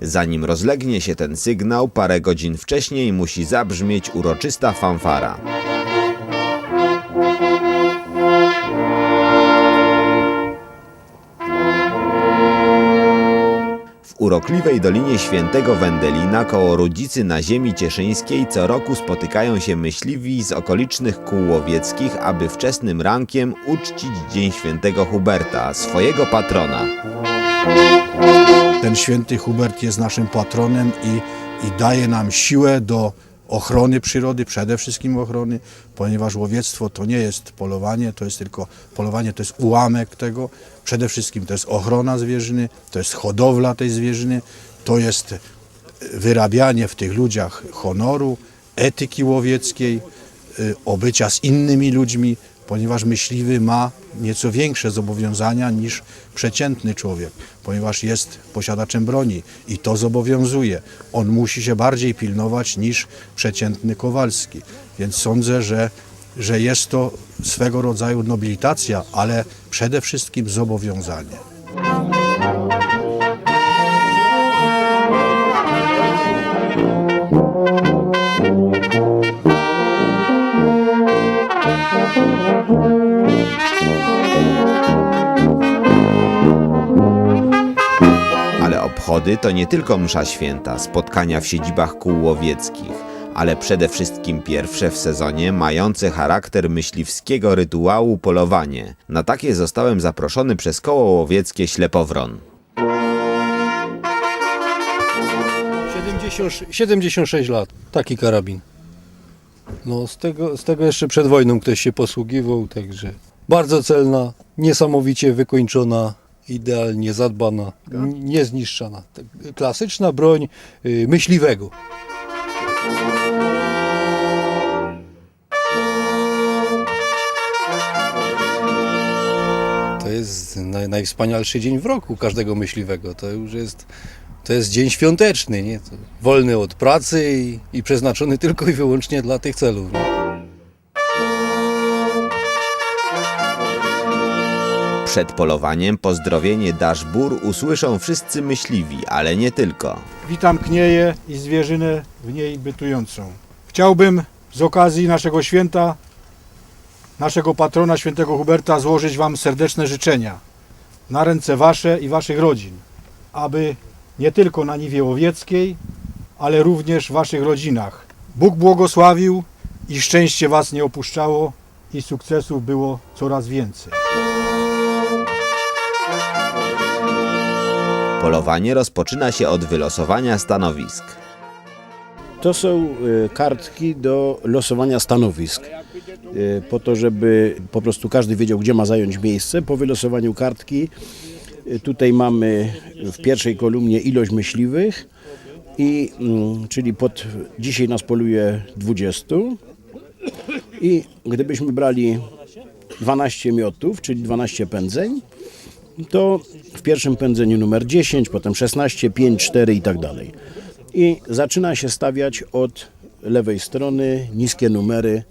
Zanim rozlegnie się ten sygnał, parę godzin wcześniej musi zabrzmieć uroczysta fanfara. W urokliwej Dolinie Świętego Wendelina koło Rudzicy na ziemi cieszyńskiej co roku spotykają się myśliwi z okolicznych kół łowieckich, aby wczesnym rankiem uczcić Dzień Świętego Huberta, swojego patrona. Ten święty Hubert jest naszym patronem i, i daje nam siłę do ochrony przyrody, przede wszystkim ochrony, ponieważ łowiectwo to nie jest polowanie, to jest tylko polowanie, to jest ułamek tego. Przede wszystkim to jest ochrona zwierzyny, to jest hodowla tej zwierzyny, to jest wyrabianie w tych ludziach honoru, etyki łowieckiej, y, obycia z innymi ludźmi, ponieważ myśliwy ma nieco większe zobowiązania niż przeciętny człowiek, ponieważ jest posiadaczem broni i to zobowiązuje. On musi się bardziej pilnować niż przeciętny Kowalski. Więc sądzę, że, że jest to swego rodzaju nobilitacja, ale przede wszystkim zobowiązanie. Obchody to nie tylko msza święta, spotkania w siedzibach kół łowieckich, ale przede wszystkim pierwsze w sezonie mające charakter myśliwskiego rytuału polowanie. Na takie zostałem zaproszony przez koło łowieckie Ślepowron. 70, 76 lat, taki karabin. No z tego, z tego jeszcze przed wojną ktoś się posługiwał, także bardzo celna, niesamowicie wykończona, idealnie zadbana, niezniszczana. Tak, Klasyczna broń y, myśliwego. To jest naj, najwspanialszy dzień w roku każdego myśliwego. To już jest, to jest dzień świąteczny, nie? To wolny od pracy i, i przeznaczony tylko i wyłącznie dla tych celów. Nie? Przed polowaniem pozdrowienie Daszbur usłyszą wszyscy myśliwi, ale nie tylko. Witam Knieję i zwierzynę w niej bytującą. Chciałbym z okazji naszego święta, naszego patrona świętego Huberta złożyć Wam serdeczne życzenia na ręce Wasze i Waszych rodzin, aby nie tylko na niwie łowieckiej, ale również w Waszych rodzinach Bóg błogosławił i szczęście Was nie opuszczało i sukcesów było coraz więcej. Polowanie rozpoczyna się od wylosowania stanowisk. To są e, kartki do losowania stanowisk. E, Po to, żeby po prostu każdy wiedział, gdzie ma zająć miejsce. Po wylosowaniu kartki e, tutaj mamy w pierwszej kolumnie ilość myśliwych, i, mm, czyli pod, dzisiaj nas poluje 20. I gdybyśmy brali 12 miotów, czyli 12 pędzeń, to w pierwszym pędzeniu numer 10, potem 16, 5, 4 i tak dalej. I zaczyna się stawiać od lewej strony niskie numery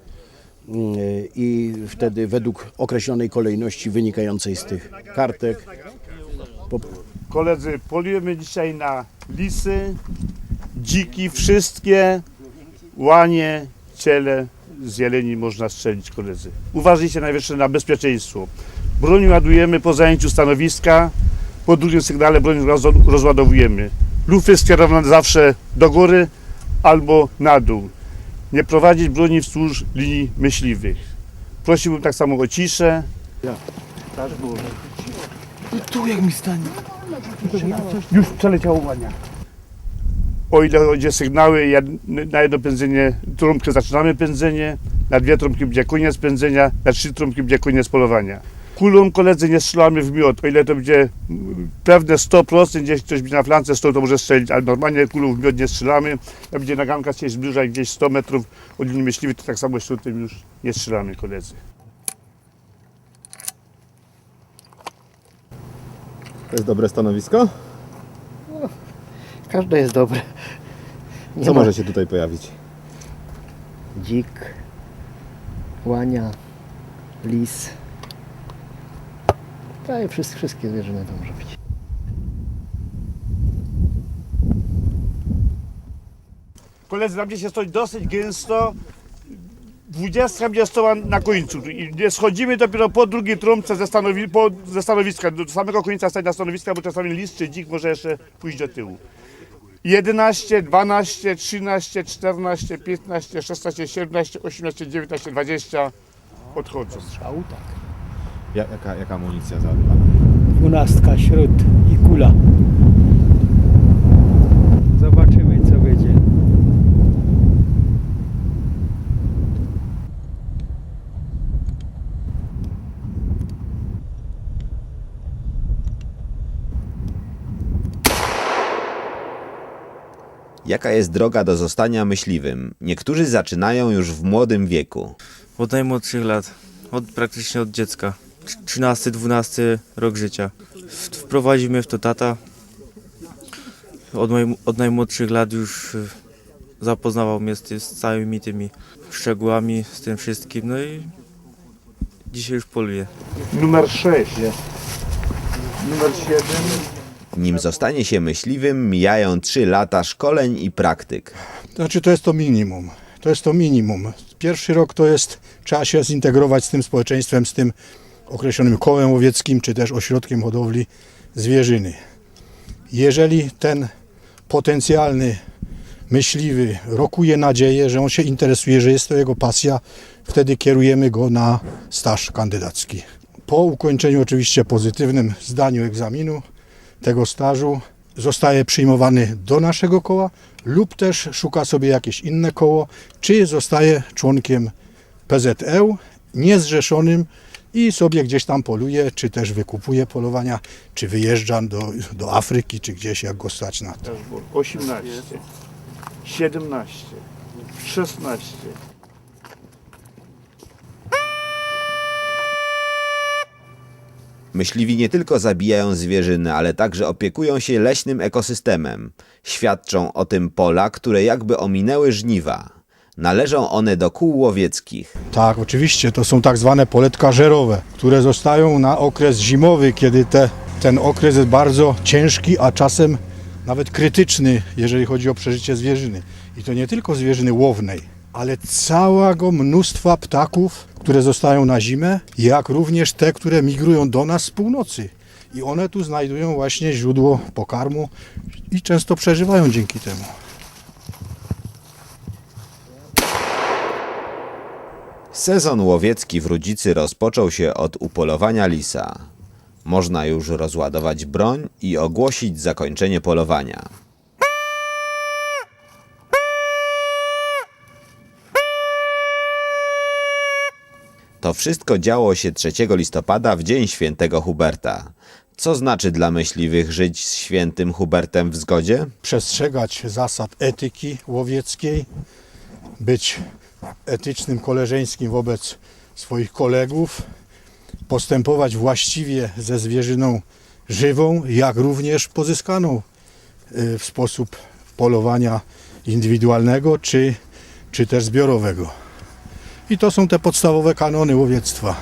mm, i wtedy według określonej kolejności wynikającej z tych kartek Koledzy, polujemy dzisiaj na lisy, dziki, wszystkie łanie, ciele z jeleni można strzelić, koledzy. Uważajcie najwyższe na bezpieczeństwo. Broń ładujemy po zajęciu stanowiska, po drugim sygnale broń roz- rozładowujemy. Lufy skierowane zawsze do góry albo na dół. Nie prowadzić broni wzdłuż linii myśliwych. Prosiłbym tak samo o ciszę. Już przeleciało łania. O ile będzie sygnały, jed- na jedno pędzenie trąbkę zaczynamy pędzenie, na dwie trąbki będzie koniec pędzenia, na trzy trąbki będzie koniec polowania. Kulą koledzy nie strzelamy w miot, o ile to będzie pewne 100%, gdzieś ktoś będzie na flance stoi, to może strzelić, ale normalnie kulą w miot nie strzelamy. Jak będzie naganka się zbliża gdzieś 100 metrów od linii myśliwej, to tak samo środkiem już nie strzelamy koledzy. To jest dobre stanowisko? Każde jest dobre. Nie Co ma może się tutaj pojawić? dzik, łania, lis. Prawie wszystkie, wszystkie zwierzyny to może być. Koledzy, tam gdzie się stoi dosyć gęsto, dwudziestka będzie stała na końcu i nie schodzimy dopiero po drugiej trąbce ze, stanowi, po, ze stanowiska, do samego końca stać na stanowiska, bo czasami list czy dzik może jeszcze pójść do tyłu. 11, 12, 13, 14, 15, 16, 17, 18, 19, 20 odchodzą. Ja, jaka, jaka amunicja załadowała? dwunastka śród i kula. Zobaczymy co będzie. Jaka jest droga do zostania myśliwym? Niektórzy zaczynają już w młodym wieku. Od najmłodszych lat, od praktycznie od dziecka. 13-12 rok życia. Wprowadził mnie w to tata. Od, moj, od najmłodszych lat już y, zapoznawał mnie z, ty, z całymi tymi szczegółami, z tym wszystkim. No i dzisiaj już poluję. Numer 6. Numer 7. Nim zostanie się myśliwym, mijają 3 lata szkoleń i praktyk. Znaczy to jest to minimum. To jest to minimum. Pierwszy rok to jest, trzeba się zintegrować z tym społeczeństwem, z tym określonym kołem łowieckim, czy też ośrodkiem hodowli zwierzyny. Jeżeli ten potencjalny myśliwy rokuje nadzieję, że on się interesuje, że jest to jego pasja, wtedy kierujemy go na staż kandydacki. Po ukończeniu oczywiście pozytywnym zdaniu egzaminu tego stażu zostaje przyjmowany do naszego koła lub też szuka sobie jakieś inne koło, czy zostaje członkiem PZL niezrzeszonym i sobie gdzieś tam poluje, czy też wykupuje polowania, czy wyjeżdża do, do Afryki, czy gdzieś jak go stać na to. 18, 17, 16. Myśliwi nie tylko zabijają zwierzyny, ale także opiekują się leśnym ekosystemem. Świadczą o tym pola, które jakby ominęły żniwa. Należą one do kół łowieckich. Tak, oczywiście, to są tak zwane poletka żerowe, które zostają na okres zimowy, kiedy te, ten okres jest bardzo ciężki, a czasem nawet krytyczny, jeżeli chodzi o przeżycie zwierzyny. I to nie tylko zwierzyny łownej, ale całego mnóstwa ptaków, które zostają na zimę, jak również te, które migrują do nas z północy. I one tu znajdują właśnie źródło pokarmu i często przeżywają dzięki temu. Sezon łowiecki w Rudzicy rozpoczął się od upolowania lisa. Można już rozładować broń i ogłosić zakończenie polowania. To wszystko działo się 3 listopada w dzień świętego Huberta. Co znaczy dla myśliwych żyć z świętym Hubertem w zgodzie? przestrzegać zasad etyki łowieckiej, być etycznym, koleżeńskim wobec swoich kolegów, postępować właściwie ze zwierzyną żywą, jak również pozyskaną y, w sposób polowania indywidualnego czy, czy też zbiorowego. I to są te podstawowe kanony łowiectwa.